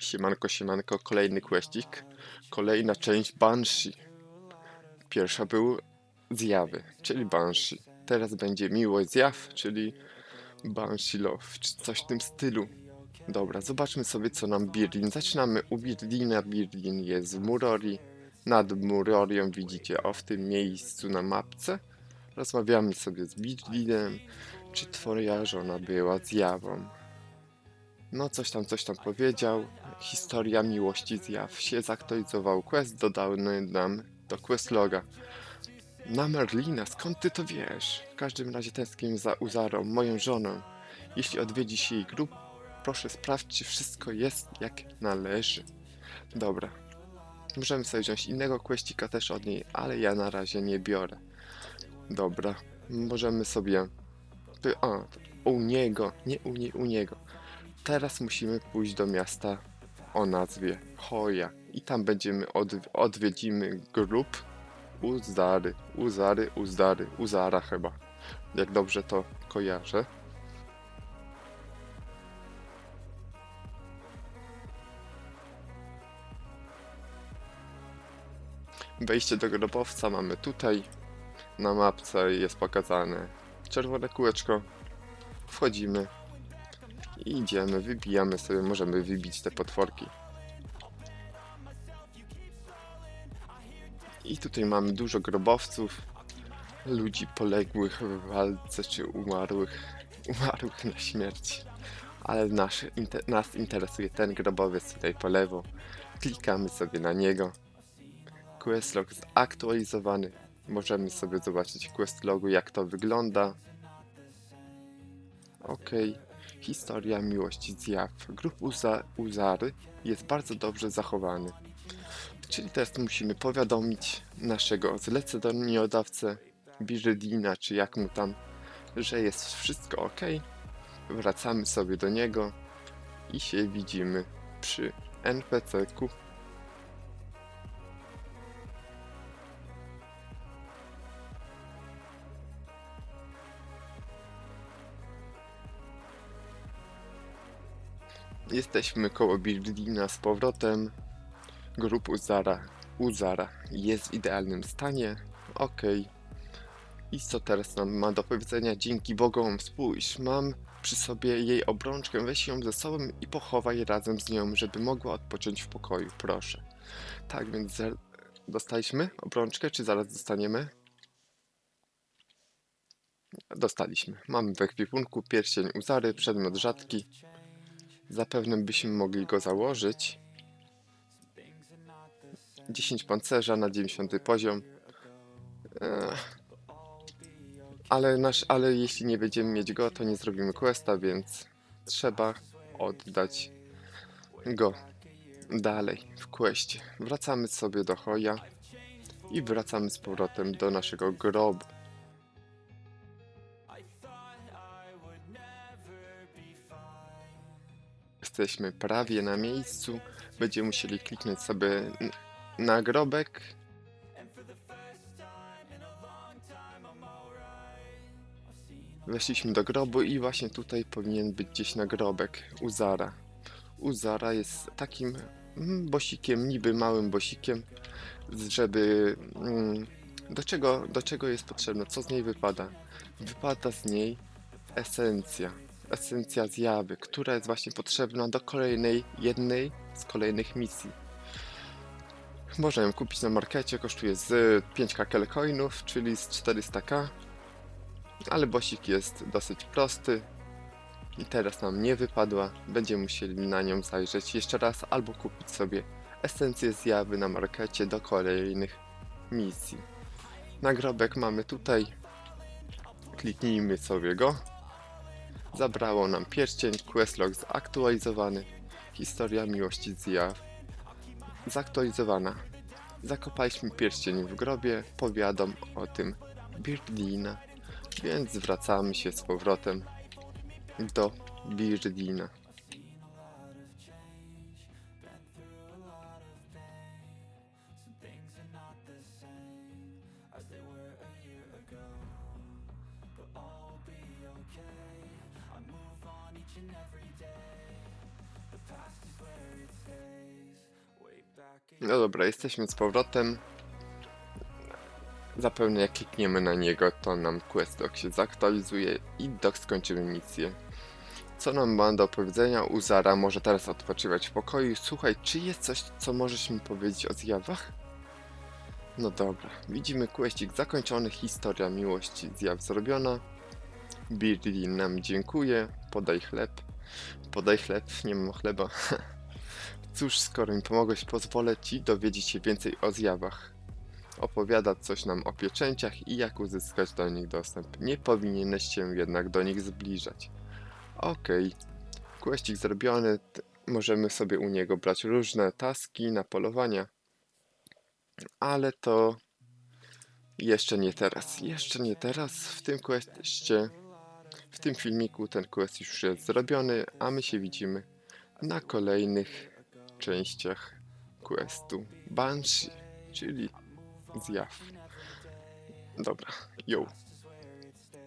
Siemanko, siemanko, kolejny questik. Kolejna część Banshee. Pierwsza był zjawy, czyli Banshee. Teraz będzie miłość zjaw, czyli Banshee Love, czy coś w tym stylu. Dobra, zobaczmy sobie co nam Birlin. Zaczynamy u Birlina. Birlin jest w Murori. Nad Murorią widzicie, o w tym miejscu na mapce. Rozmawiamy sobie z Birlinem, czy twoja żona była zjawą. No, coś tam, coś tam powiedział. Historia miłości zjaw się zaktualizował. Quest dodany nam do questloga. Na Merlina, skąd ty to wiesz? W każdym razie tęsknię za Uzarą, moją żoną. Jeśli odwiedzisz jej grup, proszę sprawdź, czy wszystko jest jak należy. Dobra. Możemy sobie wziąć innego questika też od niej, ale ja na razie nie biorę. Dobra. Możemy sobie... A, u niego, nie u niej, u niego. Teraz musimy pójść do miasta o nazwie Hoja i tam będziemy od, odwiedzimy grup Uzary, Uzary, Uzdary, Uzara chyba, jak dobrze to kojarzę. Wejście do grobowca mamy tutaj. Na mapce jest pokazane czerwone kółeczko. Wchodzimy, i idziemy, wybijamy sobie, możemy wybić te potworki. I tutaj mamy dużo grobowców, ludzi poległych w walce, czy umarłych, umarłych na śmierć. Ale nasz, inte, nas interesuje ten grobowiec tutaj po lewo. Klikamy sobie na niego. Questlog zaktualizowany. Możemy sobie zobaczyć questlogu jak to wygląda. Okej. Historia miłości zjaw. Grup Uza Uzary jest bardzo dobrze zachowany. Czyli teraz musimy powiadomić naszego zleceniodawcę Birzydina, czy jak mu tam, że jest wszystko ok. Wracamy sobie do niego i się widzimy przy NPC-ku. Jesteśmy koło Birdina z powrotem. Grup Uzara, Uzara jest w idealnym stanie. Ok. I co teraz nam ma do powiedzenia? Dzięki Bogom, spójrz, mam przy sobie jej obrączkę, weź ją ze sobą i pochowaj razem z nią, żeby mogła odpocząć w pokoju, proszę. Tak, więc dostaliśmy obrączkę, czy zaraz dostaniemy? Dostaliśmy. Mamy w ekwipunku pierścień Uzary, przedmiot rzadki. Zapewne byśmy mogli go założyć. 10 pancerza na 90 poziom. Ale, nasz, ale jeśli nie będziemy mieć go, to nie zrobimy questa, więc trzeba oddać go dalej w questie. Wracamy sobie do Hoja i wracamy z powrotem do naszego grobu. Jesteśmy prawie na miejscu. Będziemy musieli kliknąć sobie nagrobek. Weszliśmy do grobu i właśnie tutaj powinien być gdzieś nagrobek Uzara. Uzara jest takim mm, bosikiem, niby małym bosikiem, żeby... mm, Do czego, do czego jest potrzebna? Co z niej wypada? Wypada z niej esencja esencja zjawy, która jest właśnie potrzebna do kolejnej, jednej z kolejnych misji. Można ją kupić na markecie, kosztuje z 5 kakel coinów, czyli z 400k. Ale bosik jest dosyć prosty i teraz nam nie wypadła. Będziemy musieli na nią zajrzeć jeszcze raz albo kupić sobie esencję zjawy na markecie do kolejnych misji. Nagrobek mamy tutaj. Kliknijmy sobie go. Zabrało nam pierścień, questlog zaktualizowany, historia miłości zjaw zaktualizowana. Zakopaliśmy pierścień w grobie, powiadom o tym Birdina, więc wracamy się z powrotem do Birdina. No dobra, jesteśmy z powrotem. Zapewne jak klikniemy na niego, to nam quest doc się zaktualizuje i doc skończymy misję. Co nam ma do powiedzenia Uzara? Może teraz odpoczywać w pokoju. Słuchaj, czy jest coś, co możesz mi powiedzieć o zjawach? No dobra, widzimy questik zakończony, historia miłości zjaw zrobiona. Birli nam dziękuję, podaj chleb. Podaj chleb, nie mam chleba. Cóż, skoro mi pomogłeś, pozwolę ci dowiedzieć się więcej o zjawach. Opowiada coś nam o pieczęciach i jak uzyskać do nich dostęp. Nie powinieneś się jednak do nich zbliżać. Okej. Questik zrobiony. t- Możemy sobie u niego brać różne taski na polowania. Ale to jeszcze nie teraz. Jeszcze nie teraz. W tym questie, w tym filmiku ten quest już jest zrobiony, a my się widzimy na kolejnych częściach questu Banshee, czyli zjaw. Dobra, yo.